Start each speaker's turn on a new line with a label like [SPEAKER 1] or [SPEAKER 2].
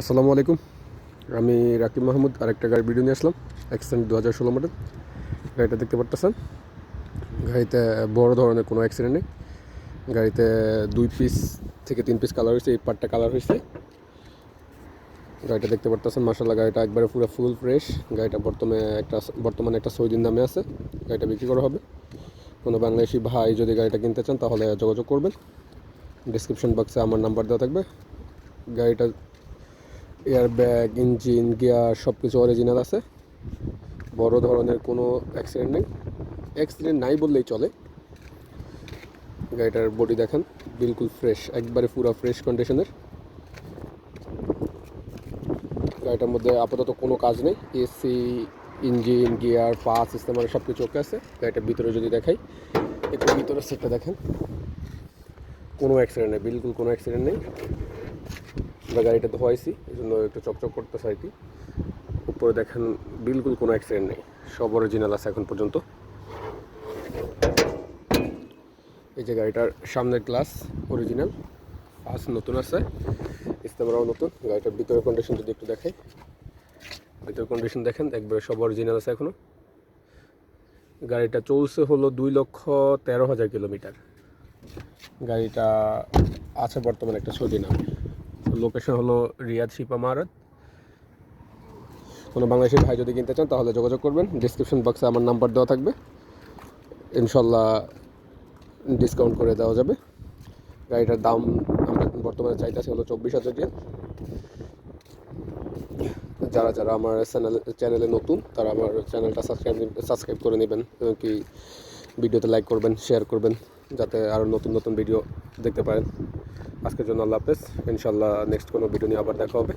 [SPEAKER 1] আসসালামু আলাইকুম। আমি রাকিব মাহমুদ, আরেকটা গাড়ি ভিডিও নিয়ে আসলাম অ্যাক্সিডেন্ট দু হাজার ষোলো মডেল গাড়িটা দেখতে পারতেছেন? গাড়িতে বড় ধরনের কোনো অ্যাক্সিডেন্ট নেই। গাড়িতে দুই পিস থেকে তিন পিস কালার হয়েছে, এই পার্টটা কালার হয়েছে। গাড়িটা দেখতে পারতেছেন মার্শাল্লাহ গাড়িটা একবারে পুরো ফুল ফ্রেশ গাড়িটা বর্তমানে একটা বর্তমানে একটা সৌদিন নামে আছে। গাড়িটা বিক্রি করা হবে। কোনো বাংলাদেশি ভাই যদি গাড়িটা কিনতে চান, তাহলে যোগাযোগ করবেন। ডিসক্রিপশন বক্সে আমার নাম্বার দেওয়া থাকবে। গাড়িটা এয়ার ব্যাগ ইঞ্জিন গিয়ার সব কিছু অরিজিনাল আছে। বড় ধরনের কোনো অ্যাক্সিডেন্ট নেই। অ্যাক্সিডেন্ট নাই বললেই চলে। গাড়িটার বডি দেখেন, বিলকুল ফ্রেশ একবারে পুরো ফ্রেশ কন্ডিশনের গাড়িটার মধ্যে আপাতত কোনো কাজ নেই। এসি ইঞ্জিন গিয়ার পা সিস্টেম আর সব কিছু ওকে আছে। গাড়িটার ভিতরে যদি দেখাই, একটু ভিতরের সিটটা দেখেন। কোনো অ্যাক্সিডেন্ট নেই, বিলকুল কোনো অ্যাক্সিডেন্ট নেই। আমরা গাড়িটা ধোয়াইছি এই জন্য একটু চকচক করতেছে আর কি। উপরে দেখেন বিলকুল কোনো অ্যাক্সিডেন্ট নেই, সব অরিজিনাল আছে এখন পর্যন্ত। এই যে গাড়িটার সামনের গ্লাস অরিজিনাল পাস নতুন আছে, ইস্তেমারাও নতুন। গাড়িটার ভিতরের কন্ডিশন যদি একটু দেখাই, ভিতরের কন্ডিশন দেখেন, একবারে সব অরিজিনাল আছে এখনও গাড়িটা চলছে হলো দুই লক্ষ তেরো হাজার কিলোমিটার। গাড়িটা আছে বর্তমানে একটা সৌদি নামে। লোকেশন হলো রিয়াদ শিপা মারাত। কোনো বাংলাদেশি ভাই যদি কিনতে চান তাহলে যোগাযোগ করবেন। ডিসক্রিপশন বক্সে আমার নাম্বার দেওয়া থাকবে। ইনশাল্লাহ ডিসকাউন্ট করে দেওয়া যাবে। গাড়িটার দাম আমরা বর্তমানে চাইতেছি হলো চব্বিশ হাজার রিয়াল যারা যারা আমার চ্যানেল চ্যানেলে নতুন, তারা আমার চ্যানেলটা সাবস্ক্রাইব সাবস্ক্রাইব করে নেবেন এবং কি ভিডিওতে লাইক করবেন শেয়ার করবেন, যাতে আরও নতুন নতুন ভিডিও দেখতে পারেন। আজকের জন্য আল্লাহ হাফেজ। ইনশাল্লাহ নেক্সট কোনো ভিডিও নিয়ে আবার দেখা হবে।